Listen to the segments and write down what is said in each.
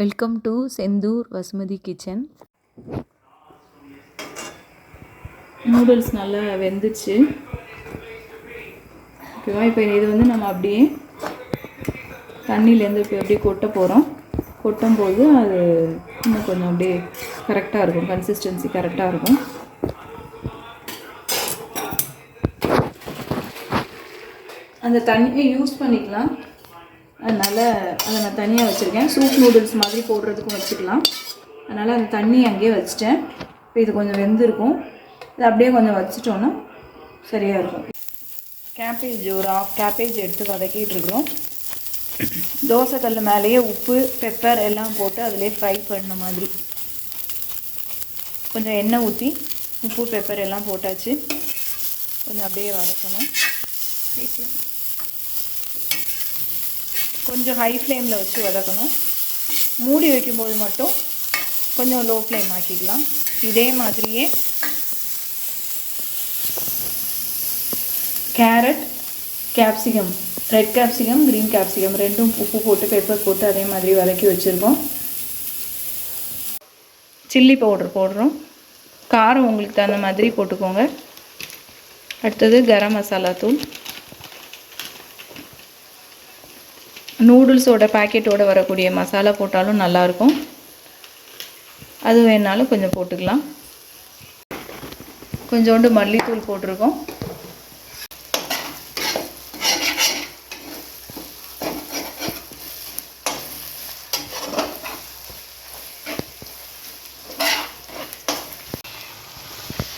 Welcome to Senthur Vasumathi kitchen. Noodles நல்லா வெந்துச்சு. ஓகேவா? இப்போ இது வந்து நம்ம அப்படியே தண்ணியிலேருந்து இப்போ அப்படியே கொட்ட போகிறோம் கொட்டும்போது அது இன்னும் கொஞ்சம் அப்படியே கரெக்டாக இருக்கும். கன்சிஸ்டன்சி கரெக்டாக இருக்கும். அந்த தண்ணியை யூஸ் பண்ணிக்கலாம். அதனால் அதை நான் தனியாக வச்சுருக்கேன். சூப் நூடுல்ஸ் மாதிரி போடுறதுக்கும் வச்சுக்கலாம். அதனால் அந்த தண்ணி அங்கேயே வச்சுட்டேன். இப்போ இது கொஞ்சம் வெந்திருக்கும். இது அப்படியே கொஞ்சம் வச்சுட்டோன்னா சரியாக இருக்கும். கேபேஜ் ஒரு ஆஃப் கேபேஜ் எடுத்து வதக்கிட்டு இருக்கிறோம். தோசை கல் மேலேயே உப்பு பெப்பர் எல்லாம் போட்டு அதிலே ஃப்ரை பண்ண மாதிரி. கொஞ்சம் எண்ணெய் ஊற்றி உப்பு பெப்பர் எல்லாம் போட்டாச்சு. கொஞ்சம் அப்படியே வதக்கணும். கொஞ்சம் ஹை ஃப்ளேமில் வச்சு வதக்கணும். மூடி வைக்கும்போது மட்டும் கொஞ்சம் லோ ஃப்ளேம் ஆக்கிக்கலாம். இதே மாதிரியே carrot capsicum red capsicum green capsicum ரெண்டும் உப்பு போட்டு பெப்பர் போட்டு அதே மாதிரி வதக்கி வச்சுருக்கோம். சில்லி பவுடர் போடுறோம். காரம் உங்களுக்கு தகுந்த மாதிரி போட்டுக்கோங்க. அடுத்தது கரம் மசாலா தூள். நூடுல்ஸோட பேக்கெட்டோட வரக்கூடிய மசாலா போட்டாலும் நல்லாயிருக்கும். அது வேணாலும் கொஞ்சம் போட்டுக்கலாம். கொஞ்சோண்டு மல்லித்தூள் போட்டிருக்கோம்.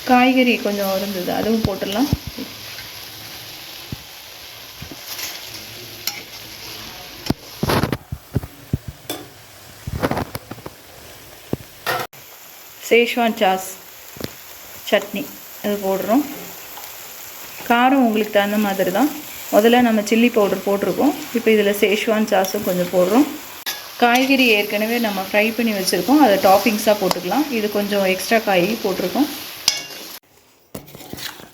காய்கறி கொஞ்சம் இருந்தது அதுவும் போட்டுடலாம். சேஷ்வான் சாஸ் சட்னி அது போடுறோம். காரம் உங்களுக்கு தகுந்த மாதிரி தான். முதல்ல நம்ம சில்லி பவுடர் போட்டிருக்கோம். இப்போ இதில் சேஷ்வான் சாஸும் கொஞ்சம் போடுறோம். காய்கறி ஏற்கனவே நம்ம ஃப்ரை பண்ணி வச்சுருக்கோம். அதை டாப்பிங்ஸாக போட்டுக்கலாம். இது கொஞ்சம் எக்ஸ்ட்ரா காய் போட்டிருக்கோம்.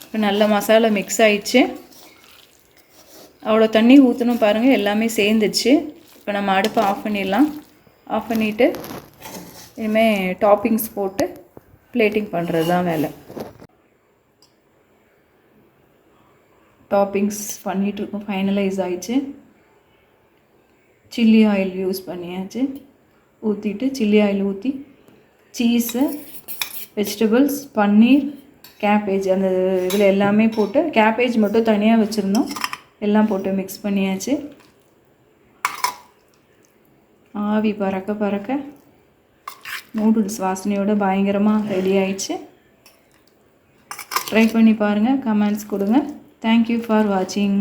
இப்போ நல்ல மசாலா மிக்ஸ் ஆயிடுச்சு. அவ்வளோ தண்ணி ஊற்றணும் பாருங்கள் எல்லாமே சேர்ந்துச்சு. இப்போ நம்ம அடுப்பை ஆஃப் பண்ணிடலாம். ஆஃப் பண்ணிவிட்டு இனிமேல் டாப்பிங்ஸ் போட்டு பிளேட்டிங் பண்ணுறது தான் வேலை. டாப்பிங்ஸ் பண்ணிகிட்ருக்கோம் ஃபைனலைஸ் ஆயிடுச்சு. சில்லி ஆயில் யூஸ் பண்ணியாச்சு. ஊற்றிட்டு சில்லி ஆயில் ஊற்றி சீஸு வெஜிடபிள்ஸ் பன்னீர் கேபேஜ் அந்த இதில் எல்லாமே போட்டு கேபேஜ் மட்டும் தனியாக வச்சுருந்தோம். எல்லாம் போட்டு மிக்ஸ் பண்ணியாச்சு. ஆவி பறக்க பறக்க நூடுல்ஸ் வாசனையோட பயங்கரமாக ரெடி ஆயிடுச்சு. ட்ரை பண்ணி பாருங்கள் கமெண்ட்ஸ் கொடுங்க. தேங்க்யூ ஃபார் வாட்சிங்